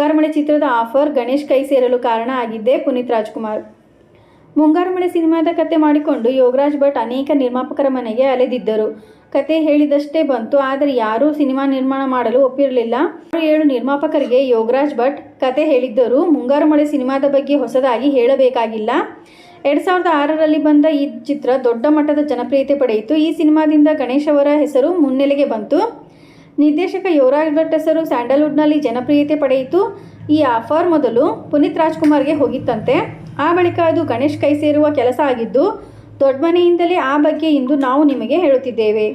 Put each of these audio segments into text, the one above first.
ಮುಂಗಾರುಮಳೆ ಚಿತ್ರದ ಆಫರ್ ಗಣೇಶ್ ಕೈ ಸೇರಲು ಕಾರಣ ಆಗಿದ್ದೇ ಪುನೀತ್ ರಾಜ್ಕುಮಾರ್. ಮುಂಗಾರುಮಳೆ ಸಿನಿಮಾದ ಕತೆ ಮಾಡಿಕೊಂಡು ಯೋಗರಾಜ್ ಭಟ್ ಅನೇಕ ನಿರ್ಮಾಪಕರ ಮನೆಗೆ ಅಲೆದಿದ್ದರು. ಕತೆ ಹೇಳಿದಷ್ಟೇ ಬಂತು, ಆದರೆ ಯಾರೂ ಸಿನಿಮಾ ನಿರ್ಮಾಣ ಮಾಡಲು ಒಪ್ಪಿರಲಿಲ್ಲ. ಆರು ಏಳು ನಿರ್ಮಾಪಕರಿಗೆ ಯೋಗರಾಜ್ ಭಟ್ ಕತೆ ಹೇಳಿದ್ದರು ಮುಂಗಾರುಮಳೆ ಸಿನಿಮಾದ ಬಗ್ಗೆ ಹೊಸದಾಗಿ ಹೇಳಬೇಕಾಗಿಲ್ಲ. ಎರಡು ಸಾವಿರದ ಆರರಲ್ಲಿ ಬಂದ ಈ ಚಿತ್ರ ದೊಡ್ಡ ಮಟ್ಟದ ಜನಪ್ರಿಯತೆ ಪಡೆಯಿತು. ಈ ಸಿನಿಮಾದಿಂದ ಗಣೇಶ್ ಅವರ ಹೆಸರು ಮುನ್ನೆಲೆಗೆ ಬಂತು. ನಿರ್ದೇಶಕ ಯುವರಾಜ್ ಭಟ್ ಹೆಸರು ಸ್ಯಾಂಡಲ್ವುಡ್ನಲ್ಲಿ ಜನಪ್ರಿಯತೆ ಪಡೆಯಿತು. ಈ ಆಫರ್ ಮೊದಲು ಪುನೀತ್ ರಾಜ್ಕುಮಾರ್ಗೆ ಹೋಗಿತ್ತಂತೆ. ಆ ಬಳಿಕ ಅದು ಗಣೇಶ್ ಕೈ ಸೇರುವ ಕೆಲಸ ಆಗಿದ್ದು, ದೊಡ್ಡ ಮನೆಯಿಂದಲೇ ಆ ಬಗ್ಗೆ ಇಂದು ನಾವು ನಿಮಗೆ ಹೇಳುತ್ತಿದ್ದೇವೆ.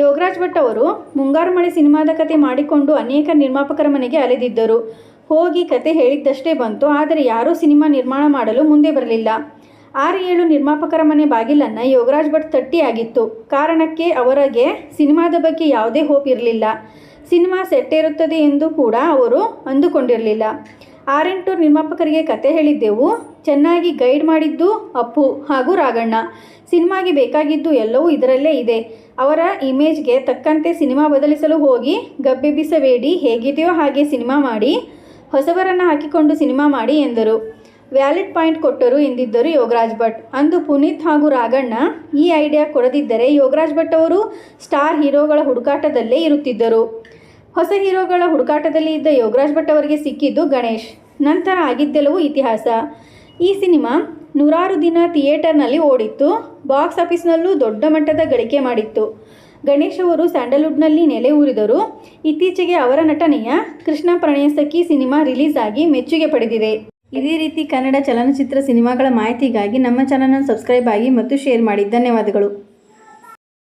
ಯೋಗರಾಜ್ ಭಟ್ ಅವರು ಮುಂಗಾರು ಮಳೆ ಸಿನಿಮಾದ ಕತೆ ಮಾಡಿಕೊಂಡು ಅನೇಕ ನಿರ್ಮಾಪಕರ ಮನೆಗೆ ಅಲೆದಿದ್ದರು. ಹೋಗಿ ಕತೆ ಹೇಳಿದ್ದಷ್ಟೇ ಬಂತು, ಆದರೆ ಯಾರೂ ಸಿನಿಮಾ ನಿರ್ಮಾಣ ಮಾಡಲು ಮುಂದೆ ಬರಲಿಲ್ಲ. ಆರು ಏಳು ನಿರ್ಮಾಪಕರ ಮನೆ ಬಾಗಿಲನ್ನು ಯೋಗರಾಜ್ ಭಟ್ ತಟ್ಟಿಯಾಗಿತ್ತು. ಕಾರಣಕ್ಕೆ ಅವರಿಗೆ ಸಿನಿಮಾದ ಬಗ್ಗೆ ಯಾವುದೇ ಹೋಪ್ ಇರಲಿಲ್ಲ. ಸಿನಿಮಾ ಸೆಟ್ಟೇರುತ್ತದೆ ಎಂದು ಕೂಡ ಅವರು ಅಂದುಕೊಂಡಿರಲಿಲ್ಲ. ಆರೆಂಟು ನಿರ್ಮಾಪಕರಿಗೆ ಕತೆ ಹೇಳಿದ್ದೆವು. ಚೆನ್ನಾಗಿ ಗೈಡ್ ಮಾಡಿದ್ದು ಅಪ್ಪು ಹಾಗೂ ರಾಘಣ್ಣ ಸಿನಿಮಾಗೆ ಬೇಕಾಗಿದ್ದು ಎಲ್ಲವೂ ಇದರಲ್ಲೇ ಇದೆ. ಅವರ ಇಮೇಜ್ಗೆ ತಕ್ಕಂತೆ ಸಿನಿಮಾ ಬದಲಿಸಲು ಹೋಗಿ ಗಬ್ಬೆಬ್ಬಿಸಬೇಡಿ, ಹೇಗಿದೆಯೋ ಹಾಗೆ ಸಿನಿಮಾ ಮಾಡಿ, ಹೊಸವರನ್ನು ಹಾಕಿಕೊಂಡು ಸಿನಿಮಾ ಮಾಡಿ ಎಂದರು. ವ್ಯಾಲಿಡ್ ಪಾಯಿಂಟ್ ಕೊಟ್ಟರು ಎಂದಿದ್ದರು ಯೋಗರಾಜ್ ಭಟ್. ಅಂದು ಪುನೀತ್ ಹಾಗೂ ರಾಘಣ್ಣ ಈ ಐಡಿಯಾ ಕೊಡದಿದ್ದರೆ ಯೋಗರಾಜ್ ಭಟ್ ಅವರು ಸ್ಟಾರ್ ಹೀರೋಗಳ ಹುಡುಕಾಟದಲ್ಲೇ ಇರುತ್ತಿದ್ದರು. ಹೊಸ ಹೀರೋಗಳ ಹುಡುಕಾಟದಲ್ಲಿ ಇದ್ದ ಯೋಗರಾಜ್ ಭಟ್ ಅವರಿಗೆ ಸಿಕ್ಕಿದ್ದು ಗಣೇಶ್. ನಂತರ ಆಗಿದ್ದೆಲ್ಲವೂ ಇತಿಹಾಸ. ಈ ಸಿನಿಮಾ ನೂರಾರು ದಿನ ಥಿಯೇಟರ್ನಲ್ಲಿ ಓಡಿತ್ತು. ಬಾಕ್ಸ್ ಆಫೀಸ್ನಲ್ಲೂ ದೊಡ್ಡ ಮಟ್ಟದ ಗಳಿಕೆ ಮಾಡಿತ್ತು. ಗಣೇಶ್ ಅವರು ಸ್ಯಾಂಡಲ್ವುಡ್ನಲ್ಲಿ ನೆಲೆ ಊರಿದರು. ಇತ್ತೀಚೆಗೆ ಅವರ ನಟನೆಯ ಕೃಷ್ಣ ಪ್ರಣಯಸಖಿ ಸಿನಿಮಾ ರಿಲೀಸ್ ಆಗಿ ಮೆಚ್ಚುಗೆ ಪಡೆದಿದೆ. ಇದೇ ರೀತಿ ಕನ್ನಡ ಚಲನಚಿತ್ರ ಸಿನಿಮಾಗಳ ಮಾಹಿತಿಗಾಗಿ ನಮ್ಮ ಚಾನಲ್ನ ಸಬ್ಸ್ಕ್ರೈಬ್ ಆಗಿ ಮತ್ತು ಶೇರ್ ಮಾಡಿ. ಧನ್ಯವಾದಗಳು.